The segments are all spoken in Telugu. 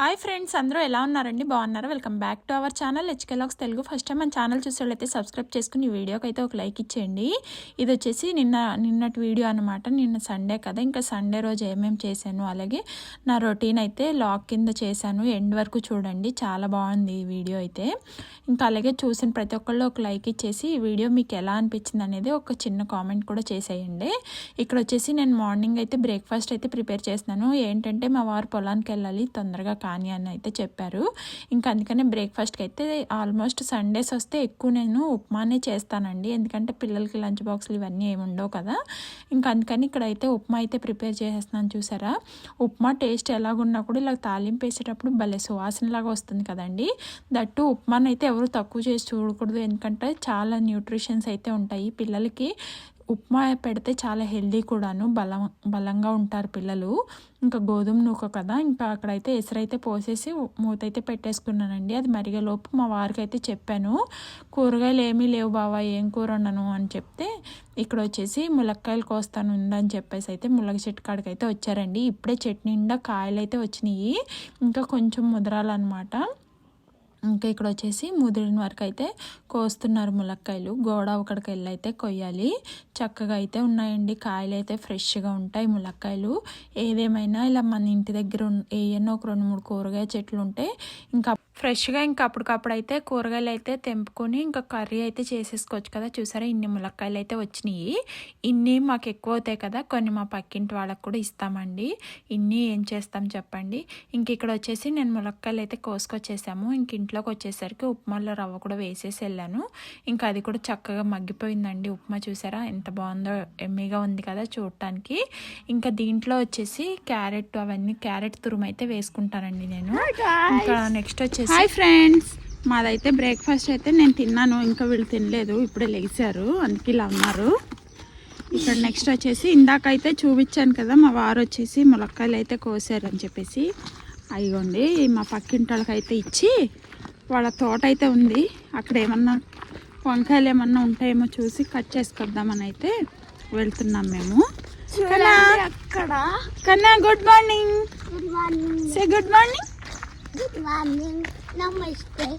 హాయ్ ఫ్రెండ్స్ అందరూ ఎలా ఉన్నారండి? బాగున్నారా? Welcome back to our channel హెచ్కెలాక్స్ Telugu first time మన ఛానల్ చూసేవాళ్ళైతే సబ్స్క్రైబ్ చేసుకుని ఈ వీడియోకి అయితే ఒక లైక్ ఇచ్చేయండి. ఇది వచ్చేసి నిన్న నిన్నటి వీడియో అనమాట నిన్న సండే కదా. ఇంకా సండే రోజు ఏమేమి చేశాను? అలాగే నా రొటీన్ అయితే లాక్ కింద చేశాను. ఎండ్ వరకు చూడండి. చాలా బాగుంది ఈ వీడియో అయితే. ఇంకా అలాగే చూసిన ప్రతి ఒక్కళ్ళు ఒక లైక్ ఇచ్చేసి ఈ వీడియో మీకు ఎలా అనిపించింది అనేది ఒక చిన్న కామెంట్ కూడా చేసేయండి. ఇక్కడ వచ్చేసి నేను మార్నింగ్ అయితే బ్రేక్ఫాస్ట్ అయితే ప్రిపేర్ చేస్తున్నాను. ఏంటంటే మా వారు పొలానికి వెళ్ళాలి. తొందరగా కానీ అని అయితే చెప్పారు. ఇంకా అందుకనే బ్రేక్ఫాస్ట్కి అయితే ఆల్మోస్ట్ సండేస్ వస్తే ఎక్కువ నేను ఉప్మానే చేస్తానండి. ఎందుకంటే పిల్లలకి లంచ్ బాక్స్లు ఇవన్నీ ఏమి ఉండవు కదా. ఇంకా అందుకని ఇక్కడ అయితే ఉప్మా అయితే ప్రిపేర్ చేసేస్తున్నాను చూసారా? ఉప్మా టేస్ట్ ఎలాగున్నా కూడా ఇలా తాలింపు వేసేటప్పుడు భలే సువాసనలాగా వస్తుంది కదండి. దట్టు ఉప్మాని అయితే ఎవరు తక్కువ చేసి చూడకూడదు. ఎందుకంటే చాలా న్యూట్రిషన్స్ అయితే ఉంటాయి పిల్లలకి. ఉప్మా పెడితే చాలా హెల్దీ కూడాను. బలం బలంగా ఉంటారు పిల్లలు. ఇంకా గోధుమ నూక కదా. ఇంకా అక్కడైతే ఎసరైతే పోసేసి మూత అయితే పెట్టేసుకున్నానండి. అది మరిగేలోపు మా వారికి అయితే చెప్పాను. కూరగాయలు ఏమీ లేవు బావా ఏం కూర వండను అని చెప్తే ఇక్కడ వచ్చేసి ములక్కాయలు కోస్తాను ఉందని చెప్పేసి అయితే ములగ చెట్టు కాడికి అయితే వచ్చారండి. ఇప్పుడే చెట్టు నిండా కాయలు అయితే వచ్చినాయి ఇంకా కొంచెం ముదరాలన్నమాట. ఇంకా ఇక్కడ వచ్చేసి ముదిరిన వరకు అయితే కోస్తున్నారు ములక్కాయలు. గోడ ఒకడికి అయితే కొయ్యాలి. చక్కగా అయితే ఉన్నాయండి. కాయలు అయితే ఫ్రెష్గా ఉంటాయి ములక్కాయలు. ఏదేమైనా ఇలా మన ఇంటి దగ్గర ఏయన్నా ఒక రెండు మూడు కూరగాయ చెట్లు ఉంటే ఇంకా ఫ్రెష్గా ఇంకా అప్పటికప్పుడు అయితే కూరగాయలు అయితే తెంపుకొని ఇంకా కర్రీ అయితే చేసేసుకోవచ్చు కదా. చూసారా? ఇన్ని ములక్కాయలు అయితే వచ్చినాయి. ఇన్ని మాకు ఎక్కువ అవుతాయి కదా. కొన్ని మా పక్కింటి వాళ్ళకి కూడా ఇస్తామండి. ఇన్ని ఏం చేస్తాం చెప్పండి. ఇంక ఇక్కడ వచ్చేసి నేను ములక్కాయలు అయితే కోసుకొచ్చేసాము. ఇంక ఇంట్లోకి వచ్చేసరికి ఉప్మాలో రవ్వ కూడా వేసేసి వెళ్ళాను. ఇంకా అది కూడా చక్కగా మగ్గిపోయిందండి. ఉప్మా చూసారా? ఎంత బాగుందో ఎమ్మీగా ఉంది కదా చూడటానికి. ఇంకా దీంట్లో వచ్చేసి క్యారెట్ అవన్నీ క్యారెట్ తురుము అయితే వేసుకుంటానండి నేను. ఇంకా నెక్స్ట్ వచ్చేసి హాయ్ ఫ్రెండ్స్. మాదైతే బ్రేక్ఫాస్ట్ అయితే నేను తిన్నాను. ఇంకా వీళ్ళు తినలేదు. ఇప్పుడే లెగిశారు అందుకే ఇలా ఉన్నారు. ఇక్కడ నెక్స్ట్ వచ్చేసి ఇందాకైతే చూపించాను కదా మా వారు వచ్చేసి ములక్కాయలు అయితే కోసారు అని చెప్పేసి. అయ్యండి మా పక్కింటి వాళ్ళకైతే ఇచ్చి వాళ్ళ తోట అయితే ఉంది. అక్కడ ఏమన్నా వంకాయలు ఏమన్నా ఉంటాయేమో చూసి కట్ చేసుకొద్దామని అయితే వెళ్తున్నాం మేము. కన్నా. Good morning. Good morning. Say good morning Good morning. Namaste.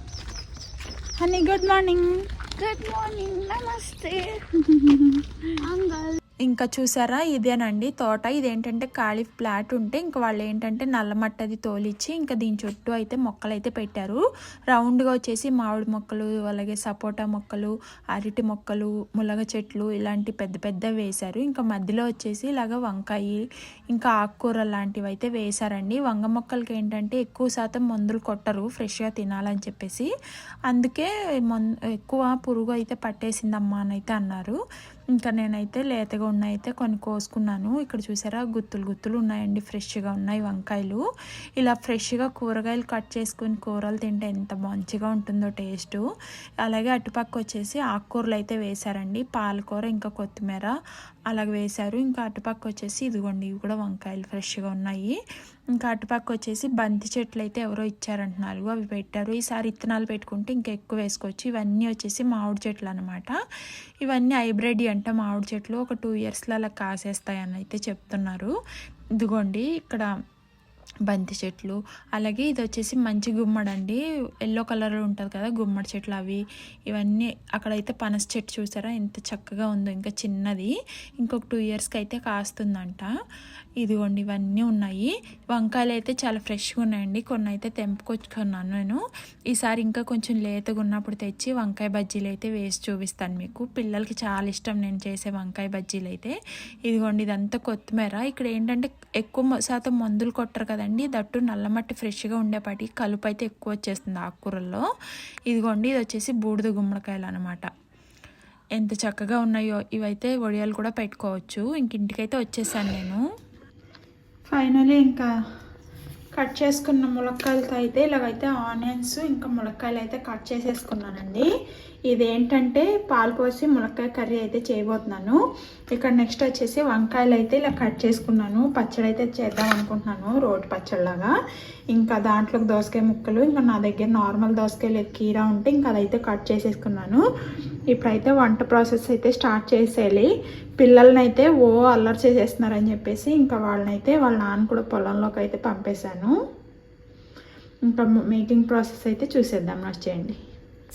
Honey, good morning. Good morning. Namaste. Uncle. ఇంకా చూసారా? ఇదేనండి తోట. ఇదేంటంటే ఖాళీ ఫ్లాట్ ఉంటే ఇంకా వాళ్ళు ఏంటంటే నల్లమట్టి అది తోలిచ్చి ఇంకా దీని చుట్టూ అయితే మొక్కలు అయితే పెట్టారు. రౌండ్గా వచ్చేసి మామిడి మొక్కలు అలాగే సపోటా మొక్కలు అరటి మొక్కలు ములగ చెట్లు ఇలాంటి పెద్ద పెద్ద వేశారు. ఇంకా మధ్యలో వచ్చేసి ఇలాగ వంకాయ ఇంకా ఆకుకూర లాంటివి అయితే వేశారండి. వంగ మొక్కలకి ఏంటంటే ఎక్కువ శాతం మందులు కొట్టరు ఫ్రెష్గా తినాలని చెప్పేసి. అందుకే మొన్ ఎక్కువ పురుగు అయితే పట్టేసిందమ్మా అని అయితే అన్నారు. ఇంకా నేనైతే లేతగా ఉన్నాయితే కొన్ని కోసుకున్నాను. ఇక్కడ చూసారా? గుత్తులు గుత్తులు ఉన్నాయండి. ఫ్రెష్గా ఉన్నాయి వంకాయలు. ఇలా ఫ్రెష్గా కూరగాయలు కట్ చేసుకుని కూరలు తింటే ఎంత మంచిగా ఉంటుందో టేస్ట్. అలాగే అటుపక్క వచ్చేసి ఆకుకూరలు అయితే వేశారండి. పాలకూర ఇంకా కొత్తిమీర అలాగే వేశారు. ఇంకా అటుపక్క వచ్చేసి ఇదిగోండి ఇవి కూడా వంకాయలు ఫ్రెష్గా ఉన్నాయి. ఇంకా అటుపక్క వచ్చేసి బంతి చెట్లు అయితే ఎవరో ఇచ్చారంటున్నారు. అవి పెట్టారు. ఈసారి ఇత్తనాలు పెట్టుకుంటే ఇంకా ఎక్కువ వేసుకోవచ్చు. ఇవన్నీ వచ్చేసి మామిడి చెట్లు అనమాట ఇవన్నీ హైబ్రిడ్ అంట మామిడి చెట్లు. ఒక టూ ఇయర్స్లో అలా కాసేస్తాయని అయితే చెప్తున్నారు. ఇదిగోండి ఇక్కడ బంతి చెట్లు. అలాగే ఇది వచ్చేసి మంచి గుమ్మడి అండి ఎల్లో కలర్లో ఉంటుంది కదా గుమ్మడి చెట్లు అవి. ఇవన్నీ అక్కడైతే పనస చెట్టు చూసారా? ఎంత చక్కగా ఉందో. ఇంకా చిన్నది. ఇంకొక టూ ఇయర్స్కి అయితే కాస్తుందంట. ఇదిగోండి ఇవన్నీ ఉన్నాయి. వంకాయలు అయితే చాలా ఫ్రెష్గా ఉన్నాయండి. కొన్ని అయితే తెంపుకొచ్చుకున్నాను నేను. ఈసారి ఇంకా కొంచెం లేతగా ఉన్నప్పుడు తెచ్చి వంకాయ బజ్జీలు అయితే వేసి చూపిస్తాను మీకు. పిల్లలకి చాలా ఇష్టం నేను చేసే వంకాయ బజ్జీలు అయితే. ఇదిగోండి ఇదంతా కొత్తిమీర. ఇక్కడ ఏంటంటే ఎక్కువ శాతం మందులు కొట్టరు కదా కదండి దట్టు నల్లమట్టి ఫ్రెష్గా ఉండేపాటి కలుపు అయితే ఎక్కువ వచ్చేస్తుంది ఆకుకూరల్లో. ఇదిగోండి ఇది వచ్చేసి బూడిద గుమ్మడికాయలు అనమాట ఎంత చక్కగా ఉన్నాయో ఇవైతే వడియాలు కూడా పెట్టుకోవచ్చు. ఇంక ఇంటికైతే వచ్చేసాను నేను. ఫైనలీ ఇంకా కట్ చేసుకున్న ములక్కాయలతో అయితే ఇలాగైతే ఆనియన్స్ ఇంకా ములక్కాయలు అయితే కట్ చేసేసుకున్నానండి. ఇదేంటంటే పాలు పోసి ములక్కాయ కర్రీ అయితే చేయబోతున్నాను. ఇక్కడ నెక్స్ట్ వచ్చేసి వంకాయలు అయితే ఇలా కట్ చేసుకున్నాను. పచ్చడి అయితే చేద్దాం అనుకుంటున్నాను రోటి పచ్చడిలాగా. ఇంకా దాంట్లోకి దోసకాయ ముక్కలు ఇంకా నా దగ్గర నార్మల్ దోసకాయ లేదు కీరా ఉంటే ఇంకా అదైతే కట్ చేసేసుకున్నాను. ఇప్పుడైతే వంట ప్రాసెస్ అయితే స్టార్ట్ చేసేయాలి. పిల్లలనైతే అయితే ఓ అల్లరి చేసేస్తున్నారని చెప్పేసి ఇంకా వాళ్ళనైతే వాళ్ళ నాన్న కూడా పొలంలోకి అయితే పంపేశాను. ఇంకా మేకింగ్ ప్రాసెస్ అయితే చూసేద్దాం. వచ్చేయండి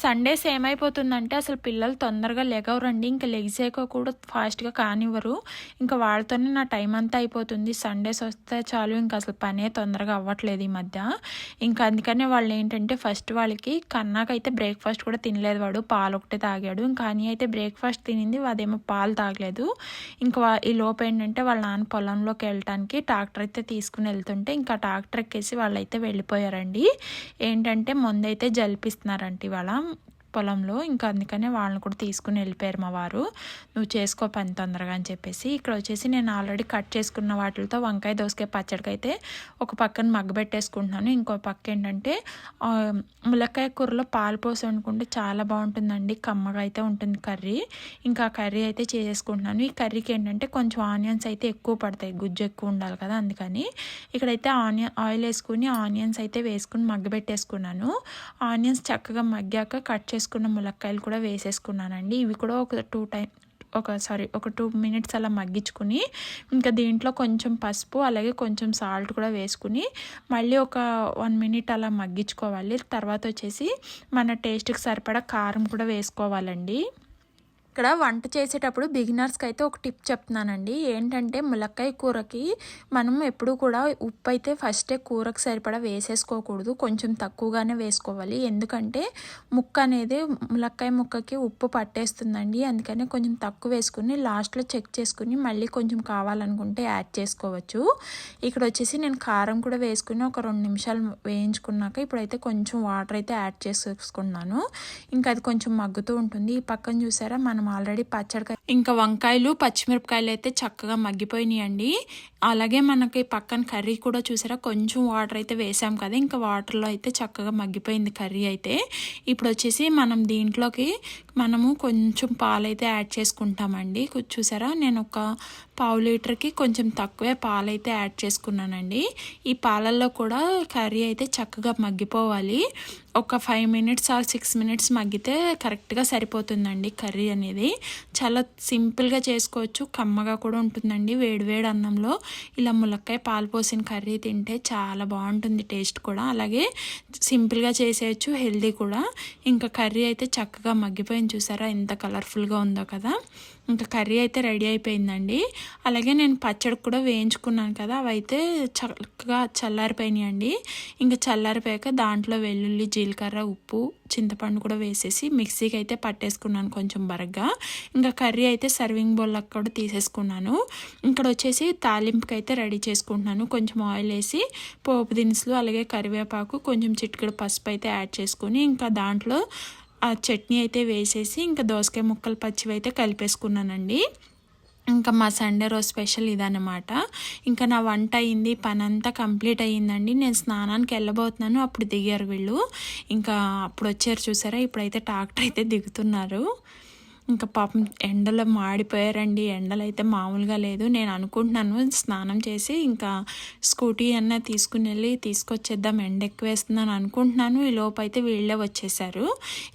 సండేస్ ఏమైపోతుందంటే అసలు పిల్లలు తొందరగా లెగవరండి. ఇంకా లెగిసాక కూడా ఫాస్ట్గా కానివ్వరు. ఇంకా వాళ్ళతోనే నా టైం అంతా అయిపోతుంది. సండేస్ వస్తే చాలు ఇంకా అసలు పనే తొందరగా అవ్వట్లేదు ఈ మధ్య. ఇంకా అందుకనే వాళ్ళు ఏంటంటే ఫస్ట్ వాళ్ళకి కన్నాకైతే బ్రేక్ఫాస్ట్ కూడా తినలేదు వాడు. పాలు ఒకటే తాగాడు. ఇంకా అని అయితే బ్రేక్ఫాస్ట్ తినింది అదేమో పాలు తాగలేదు. ఇంకా ఈ లోపు ఏంటంటే వాళ్ళ నాన్న పొలంలోకి వెళ్ళటానికి ట్రాక్టర్ అయితే తీసుకుని వెళ్తుంటే ఇంకా ట్రాక్టర్ ఎక్కేసి వాళ్ళైతే వెళ్ళిపోయారండి. ఏంటంటే ముందైతే జలిపిస్తున్నారంట ఇవాళ. పొలంలో ఇంకా అందుకనే వాళ్ళని కూడా తీసుకుని వెళ్ళిపోయారు మా వారు. నువ్వు చేసుకో పని తొందరగా అని చెప్పేసి ఇక్కడ వచ్చేసి నేను ఆల్రెడీ కట్ చేసుకున్న వాటితో వంకాయ దోసకాయ పచ్చడికి అయితే ఒక పక్కన మగ్గబెట్టేసుకుంటున్నాను ఇంకో పక్క ఏంటంటే ములక్కాయ కూరలో పాలు పోసి వండుకుంటే చాలా బాగుంటుందండి. కమ్మగా అయితే ఉంటుంది కర్రీ. ఇంకా కర్రీ అయితే చేసుకుంటున్నాను. ఈ కర్రీకి ఏంటంటే కొంచెం ఆనియన్స్ అయితే ఎక్కువ పడతాయి. గుజ్జు ఎక్కువ ఉండాలి కదా అందుకని. ఇక్కడైతే ఆనియన్ ఆయిల్ వేసుకుని ఆనియన్స్ అయితే వేసుకుని మగ్గబెట్టేసుకున్నాను ఆనియన్స్ చక్కగా మగ్గాక కట్ చేసుకున్న ములక్కాయలు కూడా వేసేసుకున్నానండి. ఇవి కూడా ఒక టూ టైం ఒక సారీ ఒక టూ మినిట్స్ అలా మగ్గించుకుని ఇంకా దీంట్లో కొంచెం పసుపు అలాగే కొంచెం సాల్ట్ కూడా వేసుకుని మళ్ళీ ఒక వన్ మినిట్ అలా మగ్గించుకోవాలి. తర్వాత వచ్చేసి మన టేస్ట్కి సరిపడా కారం కూడా వేసుకోవాలండి. ఇక్కడ వంట చేసేటప్పుడు బిగినర్స్కి అయితే ఒక టిప్ చెప్తున్నానండి. ఏంటంటే ములక్కాయ కూరకి మనం ఎప్పుడు కూడా ఉప్పు అయితే ఫస్టే కూరకు సరిపడా వేసేసుకోకూడదు. కొంచెం తక్కువగానే వేసుకోవాలి. ఎందుకంటే ముక్క అనేది ములక్కాయ ముక్కకి ఉప్పు పట్టేస్తుందండి. అందుకని కొంచెం తక్కువ వేసుకుని లాస్ట్లో చెక్ చేసుకుని మళ్ళీ కొంచెం కావాలనుకుంటే యాడ్ చేసుకోవచ్చు. ఇక్కడ వచ్చేసి నేను కారం కూడా వేసుకుని ఒక రెండు నిమిషాలు వేయించుకున్నాక ఇప్పుడైతే కొంచెం వాటర్ అయితే యాడ్ చేసుకున్నాను. ఇంకా అది కొంచెం మగ్గుతూ ఉంటుంది. ఈ పక్కన చూసారా? మనం ఆల్రెడీ పచ్చడి ఇంకా వంకాయలు పచ్చిమిరపకాయలు అయితే చక్కగా మగ్గిపోయినాయండి. అలాగే మనకి పక్కన కర్రీ కూడా చూసారా? కొంచెం వాటర్ అయితే వేసాం కదా ఇంకా వాటర్లో అయితే చక్కగా మగ్గిపోయింది కర్రీ అయితే. ఇప్పుడు వచ్చేసి మనం దీంట్లోకి మనము కొంచెం పాలైతే యాడ్ చేసుకుంటామండి. చూసారా? నేను ఒక పావు లీటర్కి కొంచెం తక్కువే పాలైతే యాడ్ చేసుకున్నానండి. ఈ పాలల్లో కూడా కర్రీ అయితే చక్కగా మగ్గిపోవాలి. ఒక five minutes or six minutes మగ్గితే కరెక్ట్గా సరిపోతుందండి కర్రీ అనేది. చాలా సింపుల్గా చేసుకోవచ్చు కమ్మగా కూడా ఉంటుందండి వేడివేడి అన్నంలో. ఇలా ములక్కాయ పాలు పోసిన కర్రీ తింటే చాలా బాగుంటుంది టేస్ట్ కూడా. అలాగే సింపుల్గా చేసేయచ్చు హెల్దీ కూడా. ఇంకా కర్రీ అయితే చక్కగా మగ్గిపోయింది చూసారా? ఎంత కలర్ఫుల్గా ఉందో కదా. ఇంకా కర్రీ అయితే రెడీ అయిపోయిందండి. అలాగే నేను పచ్చడి కూడా వేయించుకున్నాను కదా అవి అయితే చక్కగా చల్లారిపోయినాయండి. ఇంకా చల్లారిపోయాక దాంట్లో వెల్లుల్లి జీలకర్ర ఉప్పు చింతపండు కూడా వేసేసి మిక్సీకి అయితే పట్టేసుకున్నాను కొంచెం బరగ్గా. ఇంకా కర్రీ అయితే సర్వింగ్ బౌల్లోకి కూడా తీసేసుకున్నాను. ఇక్కడ వచ్చేసి తాలింపుకి అయితే రెడీ చేసుకుంటున్నాను. కొంచెం ఆయిల్ వేసి పోపు దినుసులు అలాగే కరివేపాకు కొంచెం చిటికెడు పసుపు అయితే యాడ్ చేసుకొని ఇంకా దాంట్లో ఆ చట్నీ అయితే వేసేసి ఇంకా దోసకాయ ముక్కలు పచ్చివి అయితే కలిపేసుకున్నానండి. ఇంకా మా సండే రోజు స్పెషల్ ఇదన్నమాట. ఇంకా నా వంట అయింది పని అంతా కంప్లీట్ అయ్యిందండి. నేను స్నానానికి వెళ్ళబోతున్నాను అప్పుడు దిగారు వీళ్ళు. ఇంకా అప్పుడు వచ్చారు చూసారా ఇప్పుడైతే ట్రాక్టర్ అయితే దిగుతున్నారు. ఇంకా పాపం ఎండలో మాడిపోయారండి. ఎండలు అయితే మామూలుగా లేదు. నేను అనుకుంటున్నాను స్నానం చేసి ఇంకా స్కూటీ అన్న తీసుకుని వెళ్ళి తీసుకొచ్చేద్దాం. ఎండ ఎక్కువ వేస్తుందని అనుకుంటున్నాను. ఈ లోపు అయితే వీళ్ళే వచ్చేసారు.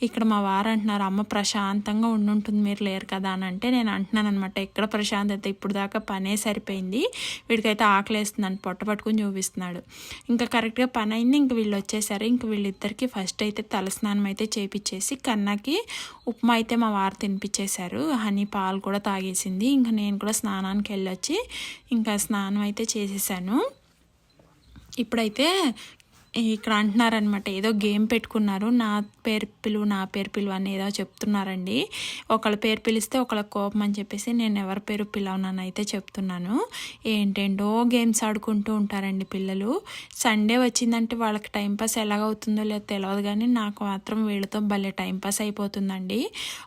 ఇక్కడ మా వారు అంటున్నారు అమ్మ ప్రశాంతంగా ఉండుంటుంది. మీరు లేరు కదా అని అంటే నేను అంటున్నాను అనమాట ఎక్కడ ప్రశాంతత? ఇప్పుడు దాకా పనే సరిపోయింది. వీడికైతే ఆకలి వేస్తుందని పొట్ట పట్టుకుని చూపిస్తున్నాడు. ఇంకా కరెక్ట్గా పని అయింది. ఇంక వీళ్ళు వచ్చేసారు. ఇంక వీళ్ళిద్దరికి ఫస్ట్ అయితే తలస్నానం అయితే చేపించేసి కన్నాకి ఉప్మా అయితే మా వారు పంపించేశారు. హనీ పాలు కూడా తాగేసింది. ఇంకా నేను కూడా స్నానానికి వెళ్ళొచ్చి ఇంకా స్నానం అయితే చేసేసాను. ఇప్పుడైతే ఇక్కడ అంటున్నారనమాట ఏదో గేమ్ పెట్టుకున్నారు. నా పేరు పిలువు నా పేరు పిలువు అని ఏదో చెప్తున్నారండి. ఒకళ్ళ పేరు పిలిస్తే ఒకళ్ళ కోపం అని చెప్పేసి నేను ఎవరి పేరు పిలవనని అయితే చెప్తున్నాను. ఏంటేంటో గేమ్స్ ఆడుకుంటూ ఉంటారండి పిల్లలు. సండే వచ్చిందంటే వాళ్ళకి టైంపాస్ ఎలాగవుతుందో లేదో తెలియదు కానీ నాకు మాత్రం వీళ్ళతో భలే టైంపాస్ అయిపోతుందండి.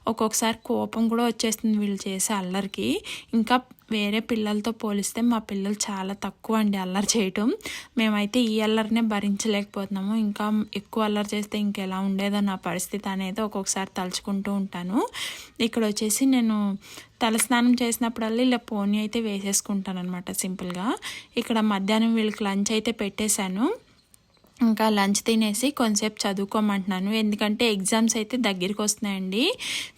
ఒక్కొక్కసారి కోపం కూడా వచ్చేస్తుంది వీళ్ళు చేసే అల్లరికి. ఇంకా వేరే పిల్లలతో పోలిస్తే మా పిల్లలు చాలా తక్కువ అండి అల్లరి చేయటం. మేమైతే ఈ అల్లరినే భరించలేకపోతున్నాము. ఇంకా ఎక్కువ అల్లరి చేస్తే ఇంకెలా ఉండేదో నా పరిస్థితి అనేది ఒక్కొక్కసారి తలుచుకుంటూ ఉంటాను. ఇక్కడ వచ్చేసి నేను తలస్నానం చేసినప్పుడల్లా ఇలా పోనీ అయితే వేసేసుకుంటాను అనమాట సింపుల్గా. ఇక్కడ మధ్యాహ్నం వీళ్ళకి లంచ్ అయితే పెట్టేశాను. ఇంకా లంచ్ తినేసి కొంతసేపు చదువుకోమంటున్నాను. ఎందుకంటే ఎగ్జామ్స్ అయితే దగ్గరికి వస్తున్నాయండి.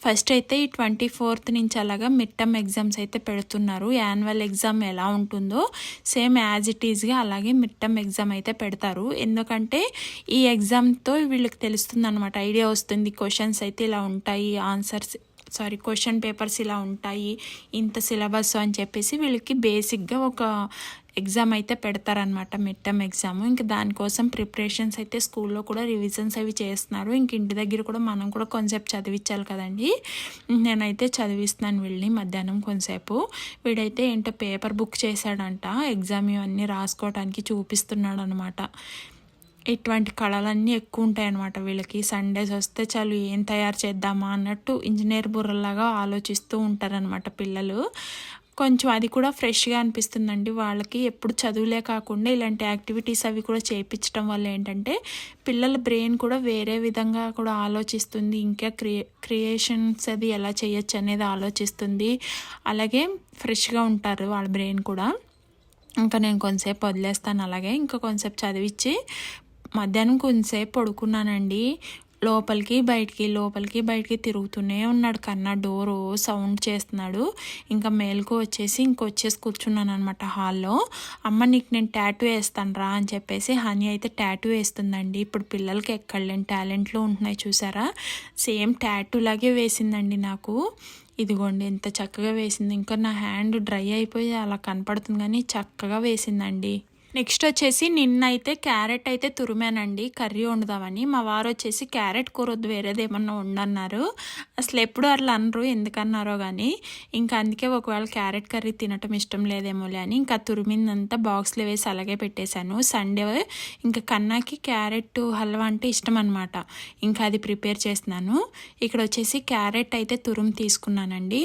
ఫస్ట్ అయితే ఈ ట్వంటీ ఫోర్త్ నుంచి అలాగా మిడ్ టర్మ్ ఎగ్జామ్స్ అయితే పెడుతున్నారు. యాన్యువల్ ఎగ్జామ్ ఎలా ఉంటుందో సేమ్ యాజ్ ఇట్ ఈజ్గా అలాగే మిడ్ టర్మ్ ఎగ్జామ్ అయితే పెడతారు. ఎందుకంటే ఈ ఎగ్జామ్తో వీళ్ళకి తెలుస్తుంది అనమాట ఐడియా వస్తుంది క్వశ్చన్స్ అయితే ఇలా ఉంటాయి ఆన్సర్స్ సారీ క్వశ్చన్ పేపర్స్ ఇలా ఉంటాయి ఇంత సిలబస్ అని చెప్పేసి వీళ్ళకి బేసిక్గా ఒక ఎగ్జామ్ అయితే పెడతారనమాట మిడ్ టర్మ్ ఎగ్జామ్. ఇంకా దానికోసం ప్రిపరేషన్స్ అయితే స్కూల్లో కూడా రివిజన్స్ అవి చేస్తున్నారు. ఇంక ఇంటి దగ్గర కూడా మనం కూడా కొంచెంసేపు చదివించాలి కదండి. నేనైతే చదివిస్తున్నాను వీళ్ళని మధ్యాహ్నం కొంతసేపు. వీడైతే ఏంటో పేపర్ బుక్ చేశాడంట ఎగ్జామ్ ఇవన్నీ రాసుకోవడానికి చూపిస్తున్నాడు అనమాట ఇటువంటి కళలన్నీ ఎక్కువ ఉంటాయి అన్నమాట వీళ్ళకి సండేస్ వస్తే చాలు ఏం తయారు చేద్దామా అన్నట్టు ఇంజనీర్ బుర్రలాగా ఆలోచిస్తూ ఉంటారనమాట పిల్లలు. కొంచెం అది కూడా ఫ్రెష్గా అనిపిస్తుందండి. వాళ్ళకి ఎప్పుడు చదువులే కాకుండా ఇలాంటి యాక్టివిటీస్ అవి కూడా చేయించడం వల్ల ఏంటంటే పిల్లల బ్రెయిన్ కూడా వేరే విధంగా కూడా ఆలోచిస్తుంది. ఇంకా క్రియే క్రియేషన్స్ అది ఎలా చేయొచ్చు అనేది ఆలోచిస్తుంది. అలాగే ఫ్రెష్గా ఉంటారు వాళ్ళ బ్రెయిన్ కూడా. ఇంకా నేను కొంతసేపు వదిలేస్తాను అలాగే. ఇంకా కొంతసేపు చదివించి మధ్యాహ్నం కొంతసేపు పడుకున్నానండి. లోపలికి బయటికి లోపలికి బయటికి తిరుగుతూనే ఉన్నాడు కన్నా. డోరు సౌండ్ చేస్తున్నాడు. ఇంకా మేలుకు వచ్చేసి ఇంకొచ్చేసి కూర్చున్నాను అనమాట హాల్లో. అమ్మ నీకు నేను ట్యాటూ వేస్తాను రా అని చెప్పేసి హనీ అయితే ట్యాటూ వేస్తుందండి. ఇప్పుడు పిల్లలకి ఎక్కడలేని టాలెంట్లు ఉంటున్నాయి చూసారా? సేమ్ ట్యాటూ లాగే వేసిందండి నాకు. ఇదిగోండి ఎంత చక్కగా వేసింది. ఇంకా నా హ్యాండ్ డ్రై అయిపోయి అలా కనపడుతుంది కానీ చక్కగా వేసిందండి. నెక్స్ట్ వచ్చేసి నిన్న అయితే క్యారెట్ అయితే తురిమానండి. కర్రీ వండుదామని. మా వారు వచ్చేసి క్యారెట్ కూర వద్దు వేరేది ఏమన్నా ఉండన్నారు అసలు ఎప్పుడు అట్లా అనరు ఎందుకన్నారో కానీ ఇంకా అందుకే ఒకవేళ క్యారెట్ కర్రీ తినటం ఇష్టం లేదేమోలే అని ఇంకా తురిమిందంతా బాక్స్లో వేసి అలాగే పెట్టేశాను. సండే ఇంకా కన్నాకి క్యారెట్ హల్వా అంటే ఇష్టం అనమాట ఇంకా అది ప్రిపేర్ చేస్తున్నాను. ఇక్కడ వచ్చేసి క్యారెట్ అయితే తురుము తీసుకున్నానండి.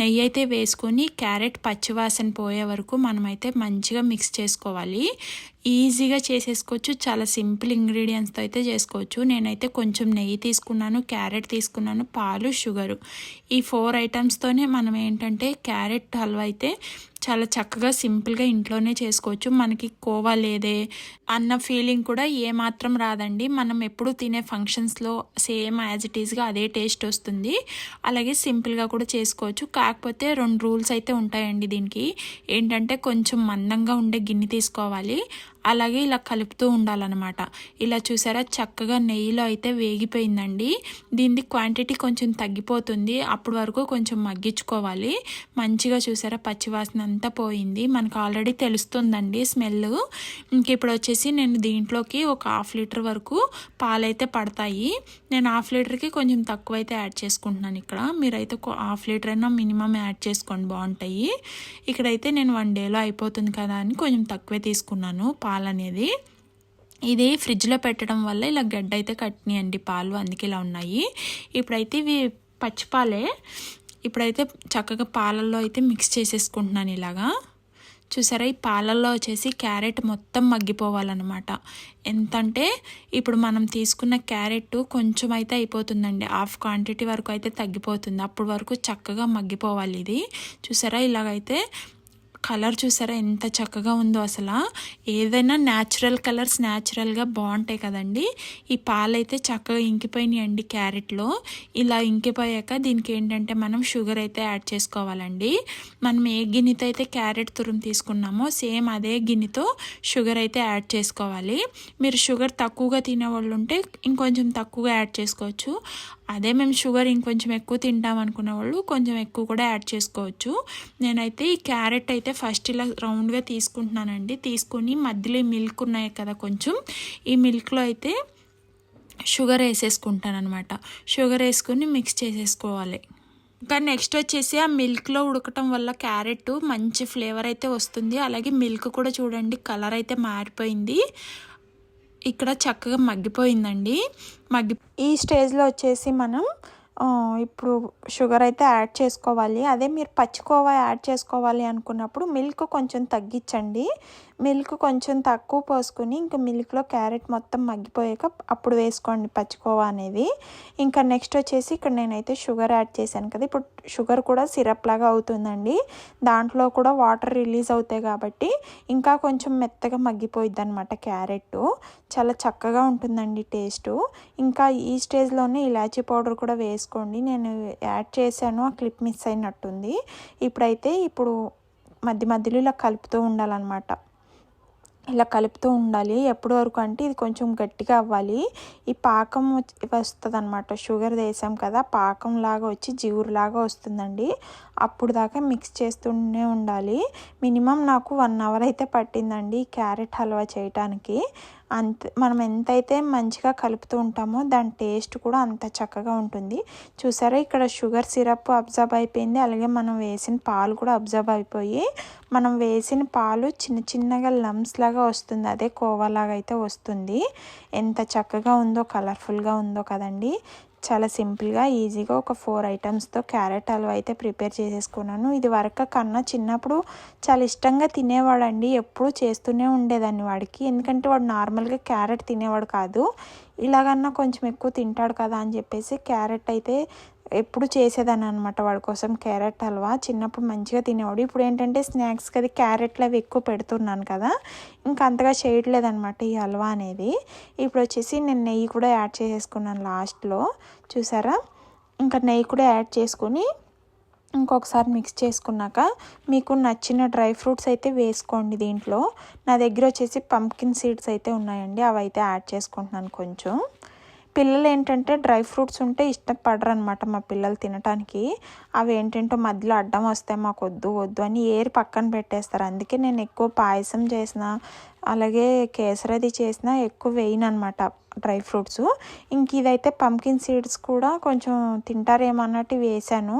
నెయ్యి అయితే వేసుకొని క్యారెట్ పచ్చివాసన పోయే వరకు మనమైతే మంచిగా మిక్స్ చేసుకోవాలి. ఈజీగా చేసేసుకోవచ్చు. చాలా సింపుల్ ఇంగ్రీడియంట్స్తో అయితే చేసుకోవచ్చు. నేనైతే కొంచెం నెయ్యి తీసుకున్నాను క్యారెట్ తీసుకున్నాను పాలు షుగరు. ఈ ఫోర్ ఐటమ్స్తోనే మనం ఏంటంటే క్యారెట్ హల్వా అయితే చాలా చక్కగా సింపుల్గా ఇంట్లోనే చేసుకోవచ్చు. మనకి కోవా లేదే అన్న ఫీలింగ్ కూడా ఏమాత్రం రాదండి. మనం ఎప్పుడు తినే ఫంక్షన్స్లో సేమ్ యాజ్ ఇట్ ఈస్గా అదే టేస్ట్ వస్తుంది. అలాగే సింపుల్గా కూడా చేసుకోవచ్చు. కాకపోతే రెండు రూల్స్ అయితే ఉంటాయండి దీనికి. ఏంటంటే కొంచెం మందంగా ఉండే గిన్నె తీసుకోవాలి. అలాగే ఇలా కలుపుతూ ఉండాలన్నమాట. ఇలా చూసారా? చక్కగా నెయ్యిలో అయితే వేగిపోయిందండి. దీని క్వాంటిటీ కొంచెం తగ్గిపోతుంది. అప్పటి వరకు కొంచెం మగ్గించుకోవాలి. మంచిగా చూసారా? పచ్చివాసన అంతా పోయింది. మనకు ఆల్రెడీ తెలుస్తుందండి స్మెల్ ఇంక ఇప్పుడు వచ్చేసి నేను దీంట్లోకి ఒక హాఫ్ లీటర్ వరకు పాలైతే పడతాయి. నేను హాఫ్ లీటర్కి కొంచెం తక్కువ అయితే యాడ్ చేసుకుంటున్నాను ఇక్కడ. మీరైతే ఒక హాఫ్ లీటర్ అయినా మినిమం యాడ్ చేసుకోండి. బాగుంటాయి. ఇక్కడైతే నేను వన్ డేలో అయిపోతుంది కదా అని కొంచెం తక్కువే తీసుకున్నాను. పాలు అనేది ఇది ఫ్రిడ్జ్లో పెట్టడం వల్ల ఇలా గడ్డ అయితే కట్టినాయండి పాలు అందుకే ఇలా ఉన్నాయి. ఇప్పుడైతే ఇవి పచ్చిపాలే ఇప్పుడైతే చక్కగా పాలల్లో అయితే మిక్స్ చేసేసుకుంటున్నాను ఇలాగా. చూసారా ఈ పాలల్లో వచ్చేసి క్యారెట్ మొత్తం మగ్గిపోవాలన్నమాట. ఎంతంటే ఇప్పుడు మనం తీసుకున్న క్యారెట్ కొంచెం అయితే అయిపోతుందండి. హాఫ్ క్వాంటిటీ వరకు అయితే తగ్గిపోతుంది. అప్పటి వరకు చక్కగా మగ్గిపోవాలి ఇది. చూసారా ఇలాగైతే కలర్ చూసారా? ఎంత చక్కగా ఉందో అసలు. ఏదైనా న్యాచురల్ కలర్స్ న్యాచురల్గా బాగుంటాయి కదండి. ఈ పాలైతే చక్కగా ఇంకిపోయినాయి అండి క్యారెట్లో. ఇలా ఇంకిపోయాక దీనికి ఏంటంటే మనం షుగర్ అయితే యాడ్ చేసుకోవాలండి. మనం ఏ గిన్నెతో అయితే క్యారెట్ తురుము తీసుకున్నామో సేమ్ అదే గిన్నెతో షుగర్ అయితే యాడ్ చేసుకోవాలి. మీరు షుగర్ తక్కువగా తినేవాళ్ళు ఉంటే ఇంకొంచెం తక్కువగా యాడ్ చేసుకోవచ్చు. అదే మేము షుగర్ ఇంకొంచెం ఎక్కువ తింటాం అనుకున్న వాళ్ళు కొంచెం ఎక్కువ కూడా యాడ్ చేసుకోవచ్చు. నేనైతే ఈ క్యారెట్ అయితే ఫస్ట్ ఇలా రౌండ్గా తీసుకుంటున్నానండి. తీసుకొని మధ్యలో మిల్క్ ఉన్నాయి కదా కొంచెం ఈ మిల్క్లో అయితే షుగర్ వేసేసుకుంటాను అనమాట షుగర్ వేసుకొని మిక్స్ చేసేసుకోవాలి. ఇంకా నెక్స్ట్ వచ్చేసి ఆ మిల్క్లో ఉడకటం వల్ల క్యారెట్ మంచి ఫ్లేవర్ అయితే వస్తుంది. అలాగే మిల్క్ కూడా చూడండి కలర్ అయితే మారిపోయింది. ఇక్కడ చక్కగా మగ్గిపోయిందండి. మగ్గి ఈ స్టేజ్లో వచ్చేసి మనం ఇప్పుడు షుగర్ అయితే యాడ్ చేసుకోవాలి. అదే మీరు పచ్చికోవా యాడ్ చేసుకోవాలి అనుకున్నప్పుడు మిల్క్ కొంచెం తగ్గించండి. మిల్క్ కొంచెం తక్కువ పోసుకుని ఇంకా మిల్క్లో క్యారెట్ మొత్తం మగ్గిపోయాక అప్పుడు వేసుకోండి పచ్చికోవా అనేది. ఇంకా నెక్స్ట్ వచ్చేసి ఇక్కడ నేనైతే షుగర్ యాడ్ చేశాను కదా. ఇప్పుడు షుగర్ కూడా సిరప్ లాగా అవుతుందండి. దాంట్లో కూడా వాటర్ రిలీజ్ అవుతాయి కాబట్టి ఇంకా కొంచెం మెత్తగా మగ్గిపోయిద్ది అనమాట క్యారెట్. చాలా చక్కగా ఉంటుందండి టేస్ట్. ఇంకా ఈ స్టేజ్లోనే ఇలాచీ పౌడర్ కూడా వేసుకోండి. నేను యాడ్ చేశాను ఆ క్లిప్ మిస్ అయినట్టుంది. ఇప్పుడైతే ఇప్పుడు మధ్య మధ్యలో ఇలా కలుపుతూ ఉండాలన్నమాట. ఇలా కలుపుతూ ఉండాలి. ఎప్పటి వరకు అంటే ఇది కొంచెం గట్టిగా అవ్వాలి. ఈ పాకం వస్తుంది అనమాట షుగర్ వేసాం కదా పాకం లాగా వచ్చి జిగురులాగా వస్తుందండి. అప్పుడు దాకా మిక్స్ చేస్తూనే ఉండాలి. మినిమం నాకు వన్ అవర్ అయితే పట్టిందండి క్యారెట్ హల్వా చేయటానికి. అంత మనం ఎంతైతే మంచిగా కలుపుతూ ఉంటామో దాని టేస్ట్ కూడా అంత చక్కగా ఉంటుంది. చూసారా? ఇక్కడ షుగర్ సిరప్ అబ్జర్వ్ అయిపోయింది. అలాగే మనం వేసిన పాలు కూడా అబ్జర్వ్ అయిపోయి మనం వేసిన పాలు చిన్న చిన్నగా లమ్స్ లాగా వస్తుంది. అదే కోవాలాగా అయితే వస్తుంది. ఎంత చక్కగా ఉందో కలర్ఫుల్గా ఉందో కదండి. చాలా సింపుల్గా ఈజీగా ఒక ఫోర్ ఐటమ్స్తో క్యారెట్ హల్వా అయితే ప్రిపేర్ చేసేసుకున్నాను. ఇది వరకు కన్నా చిన్నప్పుడు చాలా ఇష్టంగా తినేవాడండి. ఎప్పుడూ చేస్తూనే ఉండేదాన్ని వాడికి. ఎందుకంటే వాడు నార్మల్గా క్యారెట్ తినేవాడు కాదు. ఇలాగన్నా కొంచెం ఎక్కువ తింటాడు కదా అని చెప్పేసి క్యారెట్ అయితే ఎప్పుడు చేసేదాన్ని అనమాట వాడి కోసం క్యారెట్ హల్వా చిన్నప్పుడు మంచిగా తినేవాడు. ఇప్పుడు ఏంటంటే స్నాక్స్కి అది క్యారెట్లు అవి ఎక్కువ పెడుతున్నాను కదా ఇంకా అంతగా చేయట్లేదనమాట ఈ హల్వా అనేది. ఇప్పుడు వచ్చేసి నేను నెయ్యి కూడా యాడ్ చేసేసుకున్నాను లాస్ట్లో. చూసారా? ఇంకా నెయ్యి కూడా యాడ్ చేసుకొని ఇంకొకసారి మిక్స్ చేసుకున్నాక మీకు నచ్చిన డ్రై ఫ్రూట్స్ అయితే వేసుకోండి దీంట్లో. నా దగ్గర వచ్చేసి పంకిన్ సీడ్స్ అయితే ఉన్నాయండి. అవి అయితే యాడ్ చేసుకుంటున్నాను కొంచెం. పిల్లలు ఏంటంటే డ్రై ఫ్రూట్స్ ఉంటే ఇష్టపడరు అనమాట మా పిల్లలు తినటానికి. అవి ఏంటంటే మధ్యలో అడ్డం వస్తాయి మాకు వద్దు వద్దు అని ఏరి పక్కన పెట్టేస్తారు. అందుకే నేను ఎక్కువ పాయసం చేసిన అలాగే కేసరది చేసిన ఎక్కువ వేయను అనమాట డ్రై ఫ్రూట్స్. ఇంక ఇదైతే పంకిన్ సీడ్స్ కూడా కొంచెం తింటారేమో అన్నట్టు వేసాను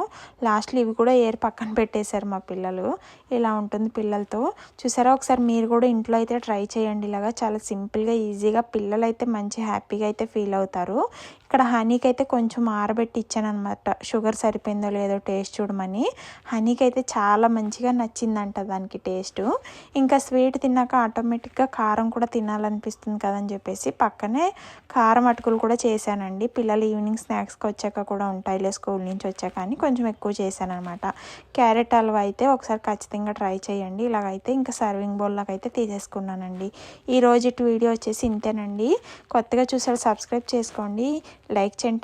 లాస్ట్లో ఇవి కూడా ఏరు పక్కన పెట్టేశారు మా పిల్లలు. ఇలా ఉంటుంది పిల్లలతో. చూసారా? ఒకసారి మీరు కూడా ఇంట్లో అయితే ట్రై చేయండి. ఇలాగా చాలా సింపుల్గా ఈజీగా పిల్లలు అయితే మంచి హ్యాపీగా అయితే ఫీల్ అవుతారు. ఇక్కడ హనీకి అయితే కొంచెం ఆరబెట్టి ఇచ్చాను అనమాట షుగర్ సరిపోయిందో లేదో టేస్ట్ చూడమని. హనీకి అయితే చాలా మంచిగా నచ్చిందంట దానికి టేస్ట్. ఇంకా స్వీట్ తిన్నాక ఆటోమేటిక్ ఆటోమేటిక్గా కారం కూడా తినాలనిపిస్తుంది కదని చెప్పేసి పక్కనే కారం అటుకులు కూడా చేశానండి. పిల్లలు ఈవినింగ్ స్నాక్స్కి వచ్చాక కూడా ఉంటాయిలే స్కూల్ నుంచి వచ్చాక అని కొంచెం ఎక్కువ చేశాను అనమాట క్యారెట్ హల్వా అయితే ఒకసారి ఖచ్చితంగా ట్రై చేయండి. ఇలాగైతే ఇంకా సర్వింగ్ బౌల్లోకి అయితే తీసేసుకున్నానండి. ఈ రోజు వీడియో వచ్చేసి ఇంతేనండి. కొత్తగా చూసారు సబ్స్క్రైబ్ చేసుకోండి. లైక్ చేయండి